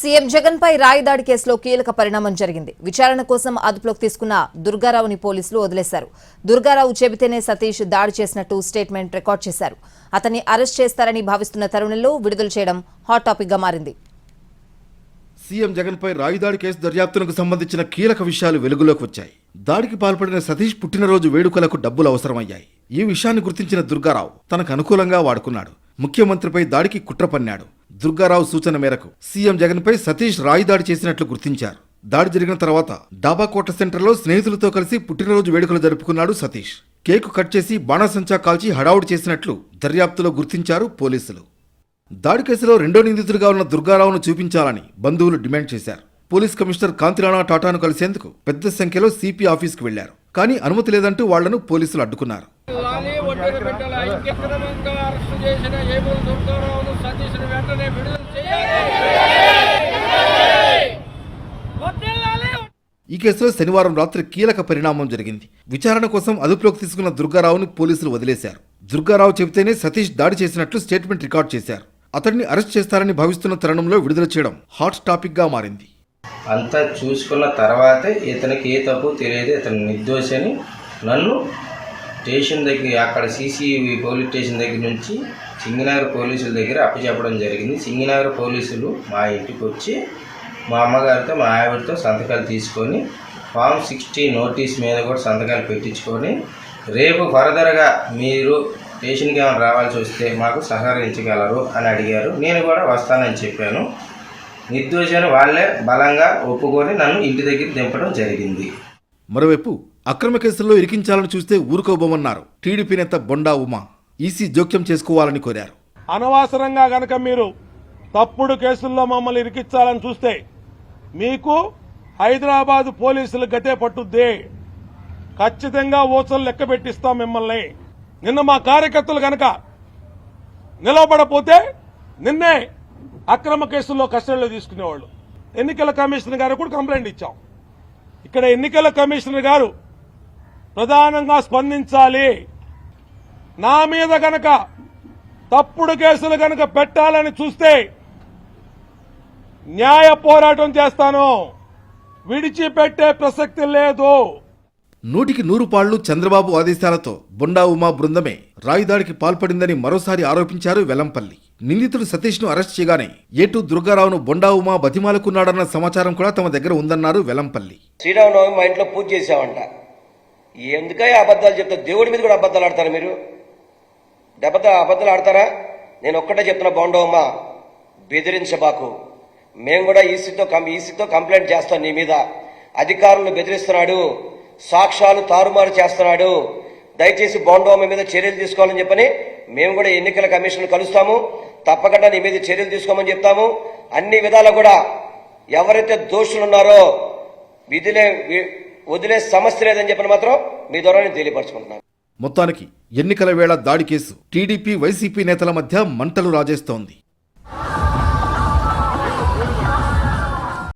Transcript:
CM Jagan పై రాయిదాడి కేసులో కీలక పరిణామం జరిగింది. విచారణ కోసం అదుపులోకి తీసుకున్న దుర్గారావుని పోలీసులు వదిలేశారు. దుర్గారావు చెబితేనే సతీష్ దాడి చేసినట్టు స్టేట్మెంట్ రికార్డ్ చేశారు. అతన్ని అరెస్ట్ చేస్తారని భావిస్తున్న తరుణంలో విడుదల చేయడం హాట్ టాపిక్గా మారింది. సీఎం జగన్పై రాయిదాడి కేసు దర్యాప్తునకు సంబంధించిన కీలక విషయాలు వెలుగులోకి వచ్చాయి. దాడికి పాల్పడిన సతీష్ పుట్టినరోజు వేడుకలకు డబ్బులు అవసరమయ్యాయి. ఈ విషయాన్ని గుర్తించిన దుర్గారావు తనకు అనుకూలంగా వాడుకున్నాడు. ముఖ్యమంత్రిపై దాడికి కుట్ర పన్నాడు. దుర్గారావు సూచన మేరకు సీఎం జగన్పై సతీష్ రాయిదాడి చేసినట్లు గుర్తించారు. దాడి జరిగిన తర్వాత డాబాకోట సెంటర్లో స్నేహితులతో కలిసి పుట్టినరోజు వేడుకలు జరుపుకున్నాడు సతీష్. కేకు కట్ చేసి బాణాసంచా కాల్చి హడావుడి చేసినట్లు దర్యాప్తులో గుర్తించారు పోలీసులు. దాడి కేసులో రెండో నిందితుడిగా ఉన్న దుర్గారావును చూపించాలని బంధువులు డిమాండ్ చేశారు. పోలీస్ కమిషనర్ కాంతిరాణా టాటాను కలిసేందుకు పెద్ద సంఖ్యలో సిపి ఆఫీస్కు వెళ్ళారు. కానీ అనుమతి లేదంటూ వాళ్ళను పోలీసులు అడ్డుకున్నారు. లాలి ఒడ్డున పెట్టాల ఐక్యక్రమంగా అరెస్టు చేసిన ఏబుల్ దుర్గారావును సతీష్ను వెంటనే విడుదల చేయాలి. ఈ కేసులో శనివారం రాత్రి కీలక పరిణామం జరిగింది. విచారణ కోసం అదుపులోకి తీసుకున్న దుర్గారావుని పోలీసులు వదిలేశారు. దుర్గారావు చెబితేనే సతీష్ దాడి చేసినట్లు స్టేట్మెంట్ రికార్డ్ చేశారు. అతన్ని అరెస్ట్ చేస్తారని భావిస్తున్న తరుణంలో విడుదల చేయడం హాట్ టాపిక్గా మారింది. అంతా చూసుకున్న తర్వాతే ఇతనికి ఏ తప్పు తెలియదు ఇతను నిర్దోషి అని నన్ను స్టేషన్ దగ్గర అక్కడ సీసీ పోలీస్ స్టేషన్ దగ్గర నుంచి సింగినగర్ పోలీసుల దగ్గర అప్పచెప్పడం జరిగింది. సింగినగర్ పోలీసులు మా ఇంటికి వచ్చి మా అమ్మగారితో మా ఆవిడతో సంతకాలు తీసుకొని ఫామ్ సిక్స్టీ నోటీస్ మీద కూడా సంతకాలు పెట్టించుకొని రేపు ఫర్దర్గా మీరు స్టేషన్కి ఏమైనా రావాల్సి వస్తే మాకు సహకరించగలరు అని అడిగారు. నేను కూడా వస్తానని చెప్పాను. నిర్దోషాన్ని వాళ్ళే బలంగా ఒప్పుకొని నన్ను ఇంటి దగ్గర దింపడం జరిగింది. మరోవైపు అక్రమ కేసుల్లో ఇరికించాలని చూస్తే ఊరుకోబోమన్నారు. టీడీపీ నేత బొండా ఉమా. ఈసీ జోక్యం చేసుకోవాలని కోరారు. అనవసరంగా గనక మీరు తప్పుడు కేసుల్లో మమ్మల్ని ఇరికించాలని చూస్తే మీకు హైదరాబాద్ పోలీసులు గతే పట్టుద్ది. ఖచ్చితంగా ఓసలు లెక్క పెట్టిస్తాం మిమ్మల్ని. నిన్న మా కార్యకర్తలు గనక నిలబడపోతే నిన్నే అక్రమ కేసుల్లో కస్టడీలో తీసుకునేవాళ్ళు. ఎన్నికల కమిషనర్ గారు కూడా కంప్లైంట్ ఇచ్చాం. ఇక్కడ ఎన్నికల కమిషనర్ గారు ప్రధానంగా స్పందించాలి. నా మీద గనక తప్పుడు కేసులు గనక పెట్టాలని చూస్తే న్యాయ పోరాటం చేస్తాను. విడిచిపెట్టే ప్రసక్తి లేదు. నూటికి నూరు పాళ్ళు చంద్రబాబు ఆదేశాలతో బొండా ఉమా బృందమే రాయిదాడికి పాల్పడిందని మరోసారి ఆరోపించారు వెల్లంపల్లి. నిందితుడు సతీష్ను అరెస్ట్ చేయగానే ఏటూ దుర్గారావును బొండా ఉమా బతిమాలుకున్నాడన్న సమాచారం కూడా తమ దగ్గర ఉందన్నారు వెల్లంపల్లి. శ్రీరామనవమి మా ఇంట్లో పూజ చేసామంట ఎందుకై అబద్ధాలు చెప్తారు దేవుడి మీద కూడా అబద్ధాలు ఆడతారు మీరు? అబద్ధ అబద్ధాలు ఆడతారా? నేను ఒక్కటే చెప్తున్నా బాగుండవమ్మ బెదిరించబాకు. మేము కూడా ఈసీతో కం ఈసీతో కంప్లైంట్ చేస్తాం నీ మీద. అధికారులను బెదిరిస్తున్నాడు. సాక్ష్యాలు తారుమారు చేస్తున్నాడు. దయచేసి బాండవమ్మ మీద చర్యలు తీసుకోవాలని చెప్పని మేము కూడా ఎన్నికల కమిషన్ కలుస్తాము. తప్పకుండా నీ మీద చర్యలు తీసుకోమని చెప్తాము. అన్ని విధాలా కూడా ఎవరైతే దోషులు ఉన్నారో విధిలే వదిలే సమస్య లేదని చెప్పిన మాత్రం మీ ద్వారా నేను తెలియపరచుకుంటున్నాను. మొత్తానికి ఎన్నికల వేళ దాడి కేసు టీడీపీ వైసీపీ నేతల మధ్య మంటలు రాజేస్తోంది.